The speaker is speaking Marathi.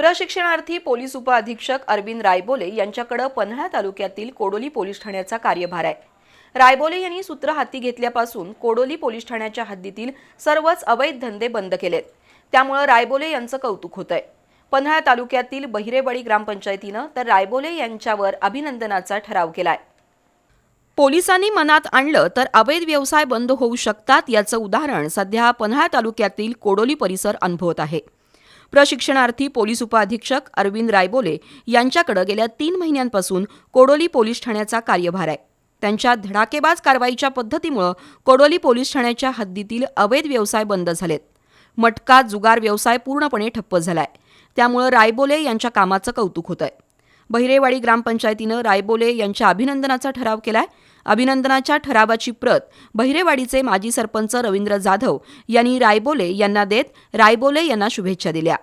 प्रशिक्षणार्थी पोलीस उपअधीक्षक अरविंद रायबोले यांच्याकडे पन्हाळा तालुक्यातील कोडोली पोलीस ठाण्याचा कार्यभार आहे. रायबोले यांनी सूत्र हाती घेतल्यापासून कोडोली पोलीस ठाण्याच्या हद्दीतील सर्वच अवैध धंदे बंद केलेत. त्यामुळे रायबोले यांचं कौतुक होत आहे पन्हाळा तालुक्यातील बहिरेबळी ग्रामपंचायतीनं तर रायबोले यांच्यावर अभिनंदनाचा ठराव केलाय. पोलिसांनी मनात आणलं तर अवैध व्यवसाय बंद होऊ शकतात याचं उदाहरण सध्या पन्हाळा तालुक्यातील कोडोली परिसर अनुभवत आहे. प्रशिक्षणार्थी पोलीस उपअधीक्षक अरविंद रायबोले यांच्याकडे गेल्या तीन महिन्यांपासून कोडोली पोलीस ठाण्याचा कार्यभार आहे. त्यांच्या धडाकेबाज कारवाईच्या पद्धतीमुळं कोडोली पोलीस ठाण्याच्या हद्दीतील अवैध व्यवसाय बंद झालेत. मटका जुगार व्यवसाय पूर्णपणे ठप्प झालाय. त्यामुळं रायबोले यांच्या कामाचं कौतुक होत आहे बहिरेवाडी ग्रामपंचायतीनं रायबोले यांच्या अभिनंदनाचा ठराव केलाय. अभिनंदनाच्या ठरावाची प्रत बहिरेवाडीचे माजी सरपंच रवींद्र जाधव यांनी रायबोले यांना देत रायबोले यांना शुभेच्छा दिल्या.